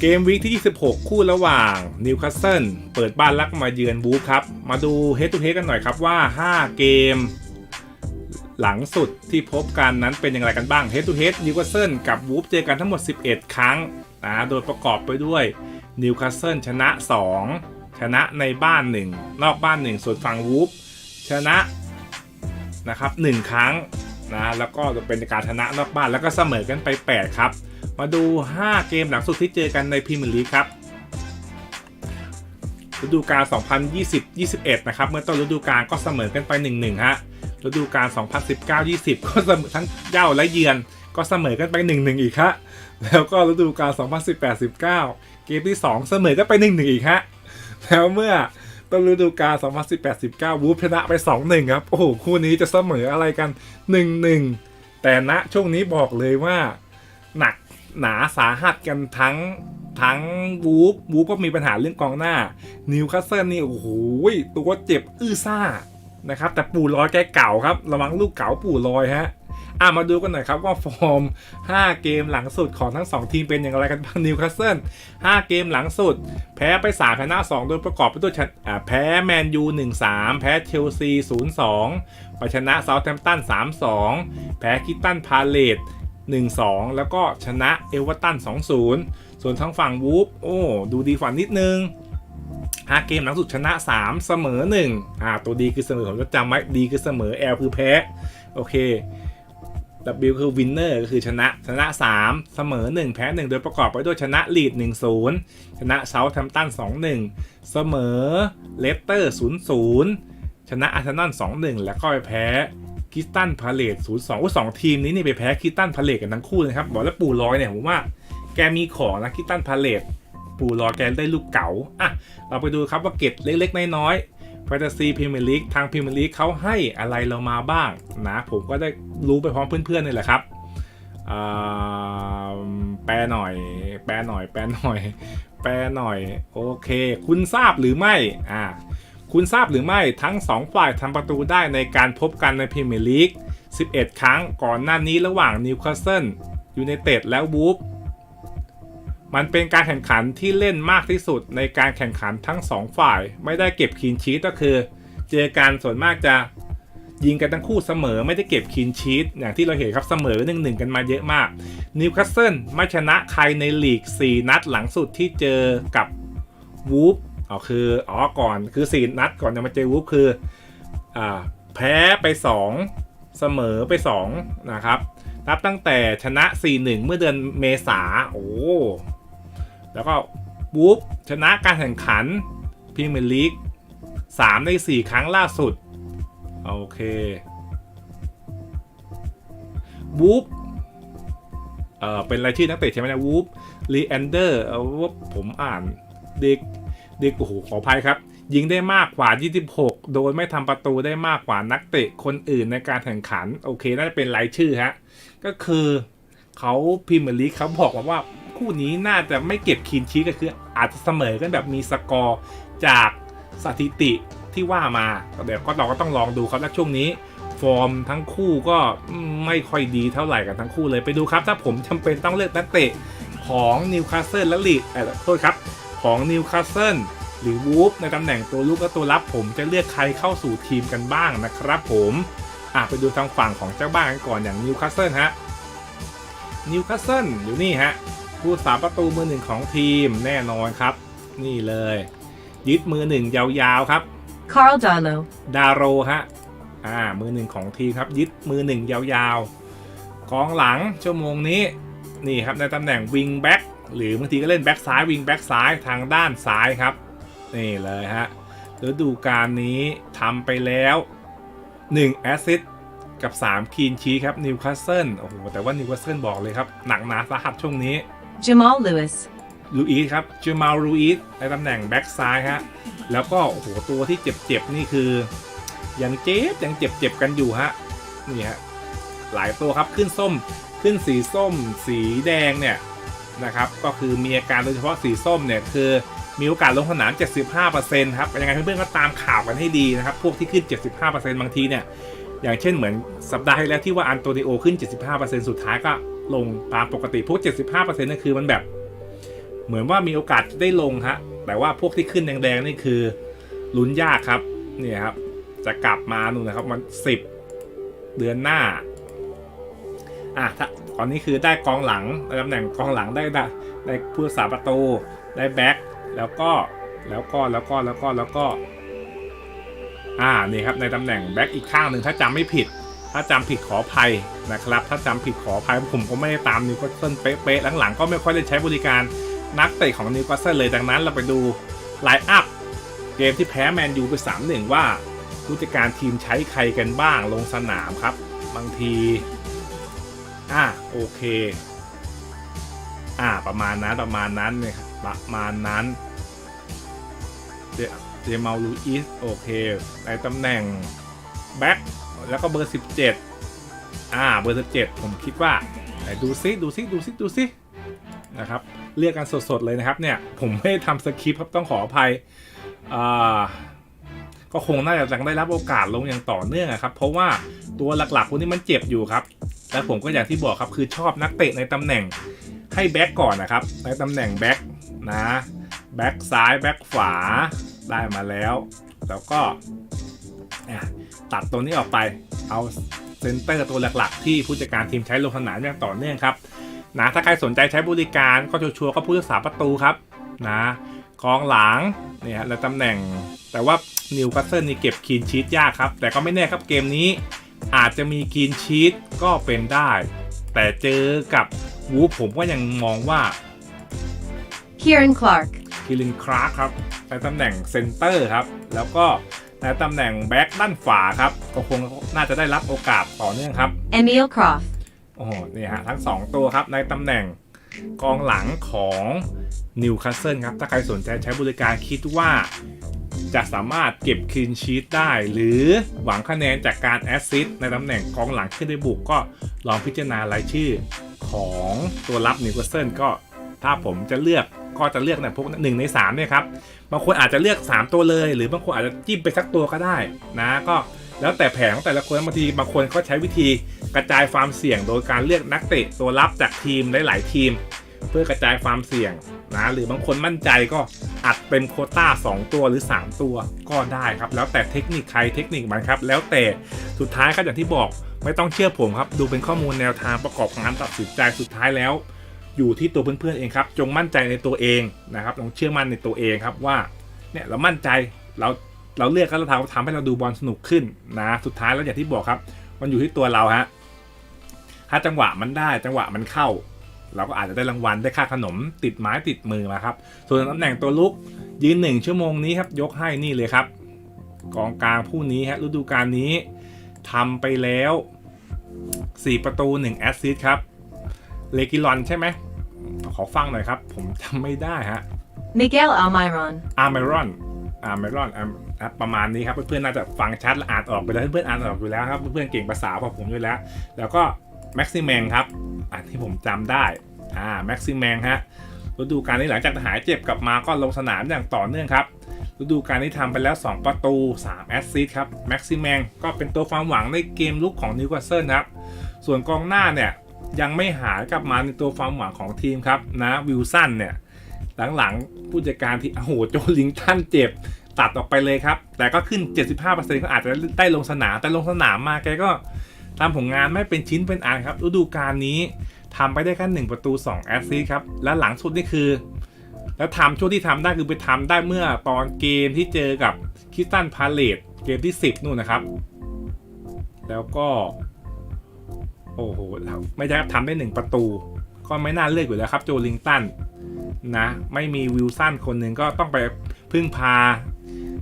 เกมวีคที่ 26 คู่ระหว่างนิวคาสเซิลเปิดบ้านลักมาเยือนบูครับ มาดูเฮด t ูเฮดกันหน่อยครับว่า 5 เกม หลังสุดที่พบกันนั้นเป็นอย่างไรกันบ้างเฮด t ูเฮดนิวคาสเซิลกับบูฟเจอกันทั้งหมด 11 ครั้งนะโดยประกอบไปด้วยนิวคาสเซิลชนะ 2 ชนะในบ้าน 1 นอกบ้าน 1 ส่วนฝั่งวูฟชนะนะครับ1ครั้งนะแล้วก็เป็นการชนะนอกบ้านแล้วก็เสมอกันไป 8 ครับ มาดู 5 เกมหลังสุดที่เจอกันในพรีเมียร์ลีกครับฤดูกาล 2020-21 นะครับ เมื่อต้นฤดูกาลก็เสมอกันไป 1-1 ฮะ ฤดูกาล 2019-20 ก็เสมอทั้งเย้าและเยือน ก็เสมอกันไป 1-1 อีกฮะ แล้วก็ฤดูกาล 2018-19 เกมที่ 2 เสมอกันไป 1-1 อีกฮะ แล้วเมื่อต้นฤดูกาล 2018-19 วูฟชนะไป 2-1 ครับ โอ้โห คู่นี้จะเสมออะไรกัน 1-1 แต่ณช่วงนี้บอกเลยว่า หนักหนาสาหัสกันทั้งทั้งวูฟวูฟก็มีปัญหาเรื่องกองหน้า นิวคาสเซิลนี่โอ้โหตัวเจ็บอื้อซ่านะครับ แต่ปู่ลอยแกเก่าครับ ระวังลูกเก่าปู่ลอยฮะอะมาดูกันหน่อยครับว่าฟอร์ม 5 เกมหลังสุดของทั้ง 2 ทีมเป็นอย่างไรกันบ้างนิวคาสเซิล5เกมหลังสุด แพ้ไป3ชนะ2โดยประกอบไปด้วยแพ้แมนยู 1-3 แพ้เชลซี 0-2ไปชนะเซาท์แฮมป์ตัน 3-2 แพ้คิตตันพาเลต 1-2 แล้วก็ชนะเอเวอร์ตัน2-0 ส่วนทางฝั่งวูฟโอ้ดูดีฝันนิดนึง5เกมหลังสุดชนะ 3 เสมอ 1 อ่า ตัวดีคือเสมอผมจะจำไว้ดีคือเสมอ L คือแพ้ โอเค W คือ winner ก็คือชนะ ชนะ 3 เสมอ 1 แพ้ 1 โดยประกอบไปด้วยชนะลีด 1-0 ชนะเซาท์แฮมตัน 2-1 เสมอเลสเตอร์ 0-0 ชนะอาร์เซนอล 2-1 แล้วก็ไปแพ้ คิสตันพาเลต0-2ว่าสองทีมนี้นี่ไปแพ้คิสตันพาเลตกันทั้งคู่เลยครับ บอกแล้วปู่ลอยเนี่ยผมว่าแกมีของนะคิสตันพาเลตปู่ลอยแกได้ลูกเก๋าอะเราไปดูครับว่าเกตเล็กๆ น้อยๆแฟนตาซีพรีเมียร์ลีกทางพรีเมียร์ลีกเขาให้อะไรเรามาบ้างนะผมก็ได้รู้ไปพร้อมเพื่อนๆนี่แหละครับแปลหน่อย แปลหน่อย แปลหน่อย แปลหน่อย โอเค คุณทราบหรือไม่ อ่า คุณทราบหรือไม่ทั้ง 2 ฝ่ายทำประตูได้ในการพบกันในพรีเมียร์ลีก 11 ครั้งก่อนหน้านี้ระหว่างนิวคาสเซิลยูไนเต็ดแล้ววูฟมันเป็นการแข่งขันที่เล่นมากที่สุดในการแข่งขันทั้ง 2 ฝ่าย ไม่ได้เก็บคีนชีตก็คือ เจอกันส่วนมากจะยิงกันทั้งคู่เสมอไม่ได้เก็บคีนชีตอย่างที่เราเห็นครับเสมอหนึ่งหนึ่งกันมาเยอะมากนิวคาสเซิลไม่ชนะใครในลีก 4 นัดหลังสุดที่เจอกับวูฟ อ๋อคืออ๋อก่อนคือสี่นัดก่อนจะมาเจอวูฟคืออ่าแพ้ไป2เสมอไป2นะครับนับตั้งแต่ชนะ 4-1 เมื่อเดือนเมษาโอ้แล้วก็วูฟชนะการแข่งขันพรีเมียร์ลีก3ใน 4 ครั้งล่าสุด โอเควูฟเอ่อเป็นรายชื่อนักเตะใช่ไหมนะวูฟลีแอนเดอร์เออผมอ่านเด็ก ด็กโอ้โหขออภัยครับ ยิงได้มากกว่า 26 โดยไม่ทำประตูได้มากกว่านักเตะคนอื่นในการแข่งขัน โอเค น่าจะเป็นรายชื่อฮะ ก็คือเขาพรีเมียร์ลีกเขาบอกมาว่าคู่นี้น่าจะไม่เก็บคีนชีก็คือ อาจจะเสมอกันแบบมีสกอร์จากสถิติที่ว่ามาเดี๋ยวก็เราก็ต้องลองดูครับและช่วงนี้ ฟอร์มทั้งคู่ก็ไม่ค่อยดีเท่าไหร่กันทั้งคู่เลยไปดูครับ ถ้าผมจำเป็นต้องเลือกนักเตะของนิวคาสเซิลและลีดเออโทษครับ ของนิวคาสเซิลหรือวูฟในตำแหน่งตัวลุกและตัวรับผมจะเลือกใครเข้าสู่ทีมกันบ้างนะครับผมอะไปดูทางฝั่งของเจ้าบ้านกันก่อนอย่างนิวคาสเซิลฮะนิวคาสเซิลอยู่นี่ฮะผู้สาประตูมือหนึ่งของทีมแน่นอนครับ นี่เลย ยึดมือหนึ่งยาวๆครับ Carl Darlow, ดาโรฮะอ่ามือหนึ่งของทีมครับ ยึดมือหนึ่งยาวๆกองหลังชั่วโมงนี้นี่ครับในตำแหน่งวิงแบ็ก หรือบางทีก็เล่นแบ็กซ้ายวิงแบ็กซ้ายทางด้านซ้ายครับ นี่เลยฮะฤดูกาลนี้ทำไปแล้ว1แอสซิสต์กับ 3 คีนชีครับนิวคาสเซิลโอ้โหแต่ว่านิวคาสเซิลบอกเลยครับ หนักหนาสาหัสช่วงนี้ Jamal Lewis, ลูอีสครับเจมาลูอีสในตำแหน่งแบ็กซ้ายฮะแล้วก็โอ้โหตัวที่เจ็บๆนี่คือ ยังเจ็บยังเจ็บๆกันอยู่ฮะนี่ฮะหลายตัวครับขึ้นส้มขึ้นสีส้ม สีแดงเนี่ย นะครับก็คือมีอาการโดยเฉพาะสีส้มเนี่ยคือมีโอกาสลงสนาม 75%ครับยังไงเพื่อนๆก็ตามข่าวกันให้ดีนะครับ พวกที่ขึ้น 75%บางทีเนี่ยอย่างเช่นเหมือนสัปดาห์ที่แล้วที่ว่าอันโตนิโอขึ้น 75%สุดท้ายก็ลงตามปกติพวก 75%นั่นคือมันแบบ เหมือนว่ามีโอกาสได้ลงฮะแต่ว่าพวกที่ขึ้นแดงๆนี่คือลุ้นยากครับเนี่ยครับจะกลับมาหนูนนะครับมันสิบเดือนหน้าอะถ้า ตอนนี้คือได้กองหลังตำแหน่งกองหลังได้ได้ได้ผู้รักษาประตูได้แบ็คแล้วก็แล้วก็แล้วก็แล้วก็แล้วก็อ่านี่ครับในตำแหน่งแบ็คอีกข้างหนึ่งถ้าจำไม่ผิด ถ้าจำผิดขออภัยนะครับ ถ้าจำผิดขออภัยผมก็ไม่ได้ตามนิวคาสเซิลเป๊ะๆหลังๆก็ไม่ค่อยได้ใช้บริการนักเตะของนิวคาสเซิลเลยดังนั้นเราไปดูไลน์อัพเกมที่แพ้แมนยูไป3-1ว่าผู้จัดการทีมใช้ใครกันบ้างลงสนามครับ บางที อ่าโอเค อ่าประมาณนั้นประมาณนั้นเนี่ยประมาณนั้นเจเจมาลูอิสโอเคในตำแหน่งแบ็คแล้วก็เบอร์ 17 อ่าเบอร์ 17 ผมคิดว่าไหนดูซิดูซิดูซิดูซินะครับเรียกกันสดๆเลยนะครับเนี่ยผมไม่ได้ทำสคริปต์ครับต้องขออภัยอ่าก็คงน่าจะยังได้รับโอกาสลงอย่างต่อเนื่องครับ เพราะว่าตัวหลักๆพวกนี้มันเจ็บอยู่ครับ และผมก็อย่างที่บอกครับคือชอบนักเตะในตำแหน่งให้แบ็กก่อนนะครับ ในตำแหน่งแบ็กนะแบ็กซ้ายแบ็กขวาได้มาแล้ว แล้วก็ตัดตัวนี้ออกไปเอาเซนเตอร์ตัวหลักๆ ที่ผู้จัดการทีมใช้ลงสนามอย่างต่อเนื่องครับนะถ้าใครสนใจใช้บริการก็ชัวร์ๆก็ผู้รักษาประตูครับนะกองหลังเนี่ยและตำแหน่งแต่ว่านิวคาสเซิลนี่เก็บคีนชีตยากครับ แต่ก็ไม่แน่ครับเกมนี้ อาจจะมีกรีนชีตก็เป็นได้ แต่เจอกับวูฟผมก็ยังมองว่า Kieran Clark, คิรินคราร์ครับในตำแหน่งเซนเตอร์ครับ แล้วก็ในตำแหน่งแบ็กด้านขวาครับ ก็คงน่าจะได้รับโอกาสต่อเนื่องครับ Emil Croft, โอ้โหนี่ฮะทั้ง 2 ตัวครับ ในตำแหน่งกองหลังของนิวคาสเซิลครับ ถ้าใครสนใจใช้บริการคิดว่า จะสามารถเก็บคลีนชีตได้ หรือหวังคะแนนจากการแอสซิสต์ในตำแหน่งกองหลังขึ้นได้บุกก็ลองพิจารณารายชื่อของตัวรับนิวคาสเซิลก็ถ้าผมจะเลือกก็จะเลือกในพวกหนึ่งในสามเนี่ยครับบางคนอาจจะเลือก 3 ตัวเลย หรือบางคนอาจจะจิ้มไปสักตัวก็ได้นะก็แล้วแต่แผนของแต่ละคนบางทีบางคนก็ใช้วิธีกระจายความเสี่ยง โดยการเลือกนักเตะตัวรับจากทีมหลาย ๆ ทีม เพื่อกระจายความเสี่ยงนะหรือบางคนมั่นใจก็ อัดเป็นโคต้า 2 ตัวหรือ 3 ตัวก็ได้ครับ แล้วแต่เทคนิคใครเทคนิคมันครับ แล้วแต่สุดท้ายครับอย่างที่บอกไม่ต้องเชื่อผมครับ ดูเป็นข้อมูลแนวทางประกอบงานตัดสินใจสุดท้ายแล้ว อยู่ที่ตัวเพื่อนๆเองครับ จงมั่นใจในตัวเองนะครับลองเชื่อมั่นในตัวเองครับว่าเนี่ยเรามั่นใจเราเราเลือกก็เราทำทำให้เราดูบอลสนุกขึ้นนะสุดท้ายแล้วอย่างที่บอกครับ มันอยู่ที่ตัวเราฮะถ้าจังหวะมันได้จังหวะมันเข้า เราก็อาจจะได้รางวัลได้ค่าขนมติดไม้ติดมือมาครับ ส่วนตำแหน่งตัวลุกยืนหนึ่งชั่วโมงนี้ครับ ยกให้นี่เลยครับ กองกลางผู้นี้ฮะฤดูกาลนี้ทำไปแล้ว 4 ประตู 1 แอสซิสต์ครับ เลกิลอนใช่ไหม ขอฟังหน่อยครับ ผมจำไม่ได้ฮะ Miguel Almiron, อาร์เมรอนอาร์เมรอนประมาณนี้ครับ เพื่อนๆน่าจะฟังชัดและอ่านออกไปแล้วเพื่อนๆอ่านออกอยู่แล้วครับ เพื่อนๆเก่งภาษาพอผมอยู่แล้ว แล้วก็ แม็กซิแมงครับอันที่ผมจำได้อ่าแม็กซิแมงฮะฤดูกาลนี้หลังจากหายเจ็บกลับมาก็ลงสนามอย่างต่อเนื่องครับฤดูกาลนี้ทำไปแล้ว 2 ประตู 3 แอสซิสต์ครับแม็กซิแมงก็เป็นตัวความหวังในเกมลุกของนิวคาสเซิลครับ ส่วนกองหน้าเนี่ย ยังไม่หายกลับมาในตัวความหวังของทีมครับ นะวิลสันเนี่ย หลังๆ ผู้จัดการที่โอ้โหโจลิงตันเจ็บ ตัดออกไปเลยครับ แต่ก็ขึ้น 75%ก็อาจจะได้ลงสนาม แต่ลงสนามมาแกก็ ทำผลงานไม่เป็นชิ้นเป็นอันครับฤดูกาลนี้ทำไปได้แค่หนึ่งประตู 2 แอสซิสครับ และหลังสุดนี่คือ แล้วทำช่วงที่ทำได้คือไปทำได้เมื่อตอนเกมที่เจอกับคิสตันพาเลตเกมที่ 10 นู่นนะครับ แล้วก็ โอ้โห ไม่ได้ทำได้หนึ่งประตู ก็ไม่น่าเลือกอยู่แล้วครับ โจลิงตันนะ ไม่มีวิลสันคนหนึ่งก็ต้องไปพึ่งพา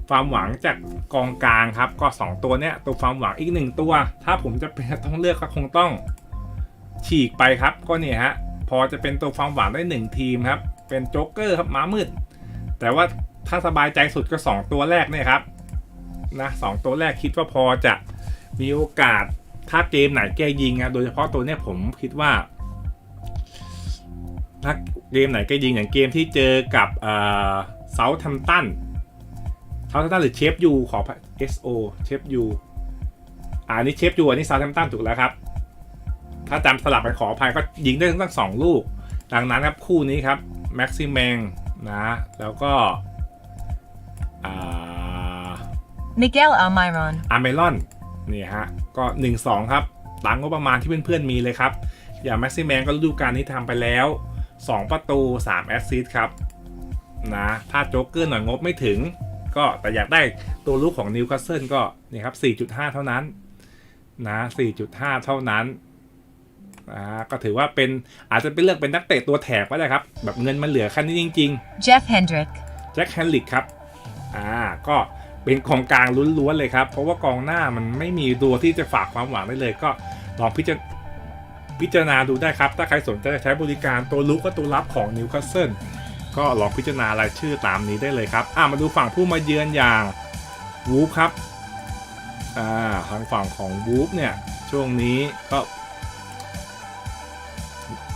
ความหวังจากกองกลางครับ ก็ 2 ตัวเนี้ยตัวความหวังอีกหนึ่งตัว ถ้าผมจะเป็นต้องเลือกก็คงต้องฉีกไปครับ ก็เนี่ยฮะพอจะเป็นตัวความหวังได้ 1 ทีมครับ เป็นโจ๊กเกอร์ครับม้ามืด แต่ว่าถ้าสบายใจสุดก็ 2 ตัวแรกเนี่ยครับนะสองตัวแรกคิดว่าพอจะมีโอกาสถ้าเกมไหนแกยิงอะโดยเฉพาะตัวเนี้ยผมคิดว่าถ้าเกมไหนแกยิงอย่างเกมที่เจอกับเซาท์แฮมตัน ซาท์แฮมตันหรือเชฟยูขอ SO เชฟยูอ่านี่เชฟยูอันนี้เซาท์แฮมตันถูกแล้วครับ ถ้าจำสลับไปขออภัยก็ยิงได้ทั้งสองลูก ดังนั้นครับคู่นี้ครับแม็กซิแมงนะแล้วก็อ่า Miguel Almiron. อาร์เมลอนนี่ฮะก็ 1-2 ครับตามงบประมาณที่เพื่อนๆมีเลยครับ อย่างแม็กซิแมงก็ฤดูกาลนี้ทำไปแล้ว 2 ประตู 3 แอสซิสต์ครับนะถ้าโจ๊กเกอร์หน่อยงบไม่ถึง ก็แต่อยากได้ตัวลูกของนิวคาสเซิลก็นี่ครับ 4.5 เท่านั้นนะ 4.5 เท่านั้นอ่าก็ถือว่าเป็นอาจจะเป็นเลือกเป็นนักเตะตัวแถบก็ได้ครับ แบบเงินมันเหลือแค่นี้จริงๆ Jeff Hendrick. แจ็คแฮนลิกครับอ่าก็เป็นกองกลางล้วนๆเลยครับ เพราะว่ากองหน้ามันไม่มีตัวที่จะฝากความหวังได้เลย ก็ลองพิจารพิจารณาดูได้ครับ ถ้าใครสนใจจะใช้บริการตัวลุกก็ตัวรับของนิวคาสเซิล ก็ลองพิจารณารายชื่อตามนี้ได้เลยครับอ่ามาดูฝั่งผู้มาเยือนอย่างวูฟครับอ่าทางฝั่งของวูฟเนี่ยช่วงนี้ก็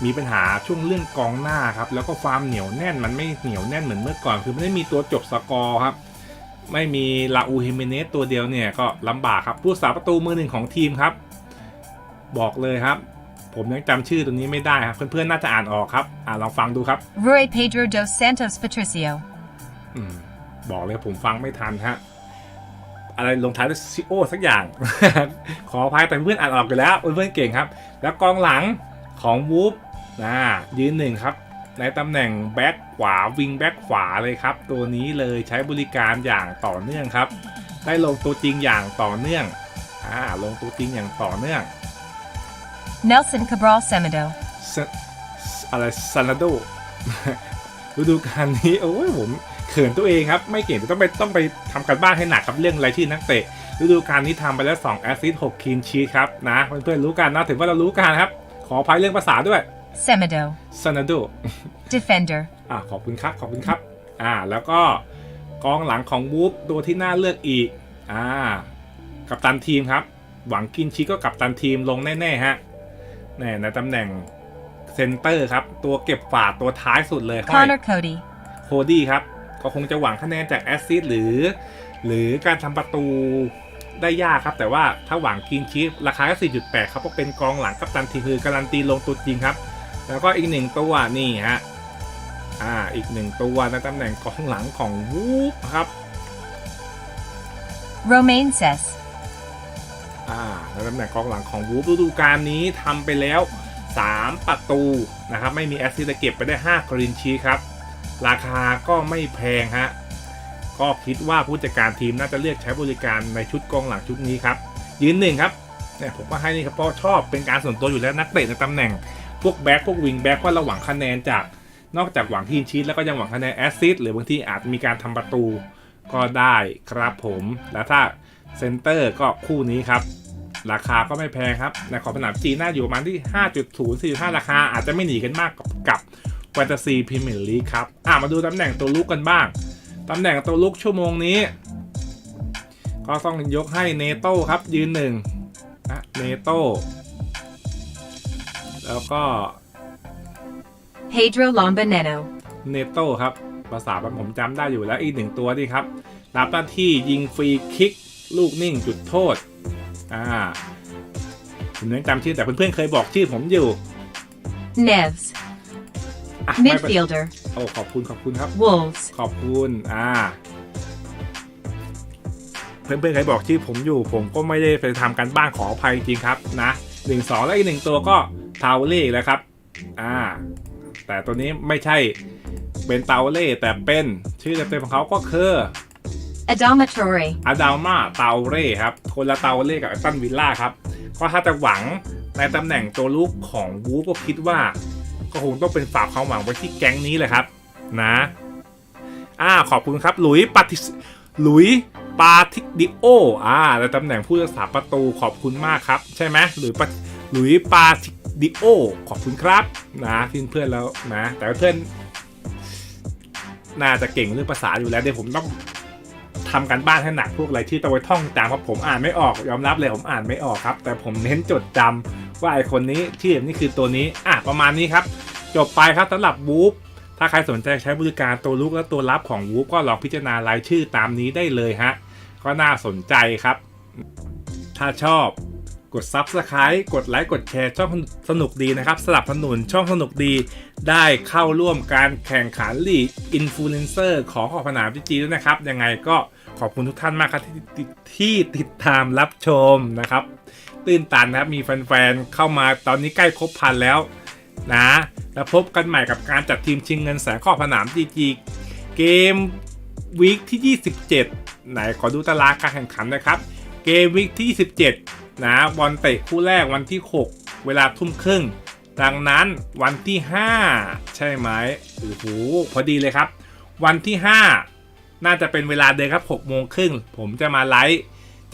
มีปัญหาช่วงเรื่องกองหน้าครับ แล้วก็ความเหนียวแน่นมันไม่เหนียวแน่นเหมือนเมื่อก่อน คือไม่ได้มีตัวจบสกอร์ครับ ไม่มีลาอูเฮิเมเนสตัวเดียวเนี่ยก็ลำบากครับ ผู้สาประตูมือหนึ่งของทีมครับ บอกเลยครับ ผมยังจำชื่อตัวนี้ไม่ได้ครับ เพื่อนๆ น่าจะอ่านออกครับ อ่าลองฟังดูครับ Rui Pedro dos Santos Patricio. อืมบอกเลยผมฟังไม่ทันฮะ อะไรลงท้ายด้วยซิโอสักอย่าง ขออภัยแต่เพื่อนอ่านออกอยู่แล้ว เพื่อนๆ เก่งครับ แล้วกองหลังของวูฟนะยืนหนึ่งครับ ในตำแหน่งแบ็คขวาวิงแบ็คขวาเลยครับ ตัวนี้เลยใช้บริการอย่างต่อเนื่องครับ ได้ลงตัวจริงอย่างต่อเนื่องอ่าลงตัวจริงอย่างต่อเนื่อง Nelson Cabral Semedo. ซอะไรซานาโดฤดูกาลนี้โอ้ยผมเขินตัวเองครับ ไม่เก่งแต่ต้องไปต้องไปทำกันบ้านให้หนักครับเรื่องรายชื่อนักเตะฤดูกาลนี้ทำไปแล้ว2แอสซิสต์6คีนชีทครับนะเพื่อนๆรู้กันนะถือว่าเรารู้กันครับ ขออภัยเรื่องภาษาด้วย Semedo. ซานาโด Defender. อ่าขอบคุณครับขอบคุณครับอ่าแล้วก็กองหลังของวูฟตัวที่น่าเลือกอีกอ่ากับตันทีมครับ หวังกินชิก็กับตันทีมลงแน่ๆฮะแน่ในตำแหน่งเซนเตอร์ครับ ตัวเก็บฝาดตัวท้ายสุดเลยห้อย Connor Cody. โคดี้ครับ ก็คงจะหวังคะแนนจากแอสซิสต์หรือ หรือการทำประตูได้ยากครับ แต่ว่าถ้าหวังกินชีฟราคาก็4.8ครับเพราะเป็นกองหลังกับตันทีมคือการันตีลงตัวจริงครับ แล้วก็อีกหนึ่งตัวนี่ฮะอ่าอีกหนึ่งตัวในตำแหน่งกองหลังของวูฟครับ Romain Sess. อ่าในตำแหน่งกองหลังของวูฟฤดูกาลนี้ทำไปแล้ว 3 ประตูนะครับ ไม่มีแอสซิสต์เก็บไปได้ 5 กรีนชีครับ ราคาก็ไม่แพงฮะ ก็คิดว่าผู้จัดการทีมน่าจะเลือกใช้บริการในชุดกองหลังชุดนี้ครับ ยืนหนึ่งครับเนี่ยผมก็ให้นี่ครับเพราะชอบเป็นการส่วนตัวอยู่แล้วนักเตะในตำแหน่งพวกแบ็คพวกวิงแบ็คว่าเราหวังคะแนนจากนอกจากหวังทีนชีตแล้วก็ยังหวังคะแนนแอสซิสต์หรือบางที่อาจมีการทำประตูก็ได้ครับผม แล้วถ้า เซนเตอร์ก็คู่นี้ครับ ราคาก็ไม่แพงครับในขอบสนามจีนน่าอยู่ประมาณที่ 5.0 4.5 ราคาอาจจะไม่หนีกันมากกับกับแฟนตาซีพรีเมียร์ลีกครับอะมาดูตำแหน่งตัวลุกกันบ้าง ตำแหน่งตัวลุกชั่วโมงนี้ ก็ต้องยกให้เนโต้ครับยืนหนึ่งนะเนโต้แล้วก็ Pedro Lombaneno. เนโต้ครับ ภาษาผมจำได้อยู่แล้วอีกหนึ่งตัวนี่ครับ รับหน้าที่ยิงฟรีคิก ลูกนิ่งจุดโทษ อ่าผมยังจำชื่อแต่เพื่อนๆเคยบอกชื่อผมอยู่ Neves. อะไม่เป็น Midfielder. โอ้ขอบคุณขอบคุณครับ Wolves. ขอบคุณ อ่า เพื่อนๆเคยบอกชื่อผมอยู่ ผมก็ไม่ได้ไปทำการบ้านขออภัยจริงครับนะหนึ่งสองแล้วอีกหนึ่งตัวก็ทาวเล่แล้วครับ อ่า แต่ตัวนี้ไม่ใช่เป็นเตาเล่แต่เป็นชื่อเต็มๆของเขาก็คือ Adama Traore. อาดามาเตาเร่ครับ คนละเตาเร่กับแอตตันวิลล่าครับ ก็ถ้าจะหวังในตำแหน่งตัวลูกของวูฟก็คิดว่า ก็คงต้องเป็นฝากความหวังไว้ที่แก๊งนี้เลยครับ นะอ่าขอบคุณครับ หลุยปาติหลุยปาทิดิโออ่าในตำแหน่งผู้รักษาประตูขอบคุณมากครับ ใช่ไหมหลุยปาหลุยปาทิดิโอขอบคุณครับ นะทิ้เพื่อนแล้วนะ แต่เพื่อนน่าจะเก่งเรื่องภาษาอยู่แล้วเดี๋ยวผมต้อง ทำกันบ้านให้หนักพวกอะไรที่ต้องไปท่องจำเพราะผมอ่านไม่ออกยอมรับเลยผมอ่านไม่ออกครับ แต่ผมเน้นจดจำว่าไอคนนี้ที่นี่คือตัวนี้อะประมาณนี้ครับ จบไปครับสำหรับวูฟถ้าใครสนใจใช้บริการตัวลุกและตัวรับของวูฟก็ลองพิจารณารายชื่อตามนี้ได้เลยฮะก็น่าสนใจครับ ถ้าชอบกด Subscribe กดไลค์กดแชร์ช่องสนุกดีนะครับสนับสนุนช่องสนุกดี ได้เข้าร่วมการแข่งขันลีกอินฟลูเอนเซอร์ของขอบสนามจีจีด้วยนะครับ ยังไงก็ ขอบคุณทุกท่านมากครับที่ที่ที่ติดตามรับชมนะครับ ตื้นตันนะครับมีแฟนๆเข้ามาตอนนี้ใกล้ครบพันแล้วนะแล้วพบกันใหม่กับการจัดทีมชิงเงินแสนข้อบสนามจีจีเกมวีคที่ 27 ไหนขอดูตารางการแข่งขันนะครับ เกมวีคที่ 27 นะบอลเตะคู่แรกวันที่ 6 เวลาทุ่มครึ่ง ดังนั้นวันที่ 5 ใช่ไหมโอ้โหพอดีเลยครับ วันที่ 5 น่าจะเป็นเวลาเดิมครับ6โมงครึ่งผมจะมาไลฟ์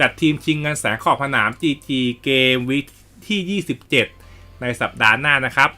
จัดทีมชิงเงินแสนขอบสนาม GG เกมวิที่ 27 ในสัปดาห์หน้านะครับ